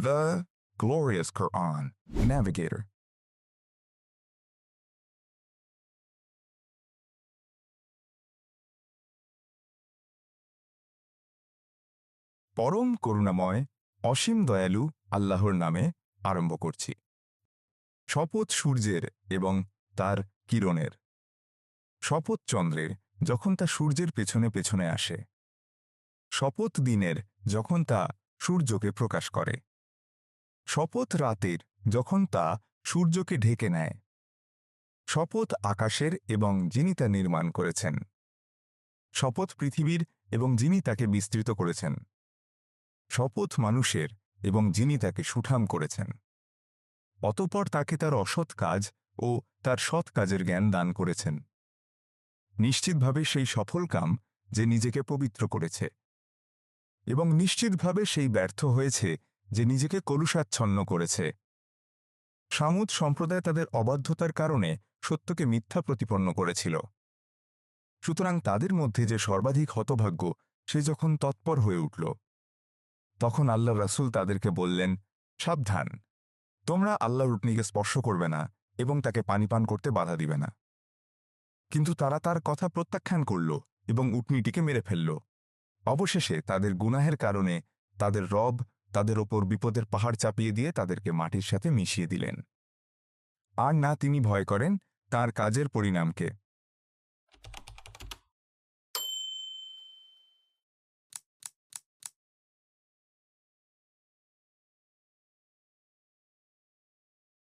The glorious Quran. Navigator. পরম করুণাময়, অসীম দয়ালু আল্লাহর নামে আরম্ভ করছি শপথ সূর্যের এবং তার কিরণের শপথ চন্দ্রের যখন তা সূর্যের পেছনে পেছনে আসে শপথ দিনের যখন তা সূর্যকে প্রকাশ করে শপথ রাতের, যখন তা সূর্যকে ঢেকে নেয়। শপথ আকাশের এবং যিনি তা নির্মাণ করেছেন। শপথ পৃথিবীর এবং যিনি তাকে বিস্তৃত করেছেন। শপথ মানুষের এবং যিনি তাকে সুঠাম করেছেন। অতপর তাকে তার অসৎ কাজ ও তার সৎ কাজের জ্ঞান দান করেছেন। নিশ্চিতভাবে সেই সফল কাম যে নিজেকে পবিত্র করেছে। এবং নিশ্চিতভাবে সেই ব্যর্থ হয়েছে যে নিজেকে কলুষাচ্ছন্ন করেছে। সামুদ সম্প্রদায় তাদের অবাধ্যতার কারণে সত্যকে মিথ্যা প্রতিপন্ন করেছিল। সুতরাং তাদের মধ্যে যে সর্বাধিক হতভাগ্য, সে যখন তৎপর হয়ে উঠল। তখন আল্লাহ রাসূল তাদেরকে বললেন, সাবধান। তোমরা আল্লাহ রুটনিকে স্পর্শ করবে না এবং তাকে পানি পান করতে বাধা দিবে না। কিন্তু তারা তার কথা প্রত্যাখ্যান করল এবং উটনিটিকে মেরে ফেলল। অবশেষে তাদের গুনাহের কারণে তাদের রব তাদের ওপর বিপদের পাহাড় চাপিয়ে দিয়ে তাদেরকে মাটির সাথে মিশিয়ে দিলেন। আর না তিনি ভয় করেন তার কাজের পরিণামকে।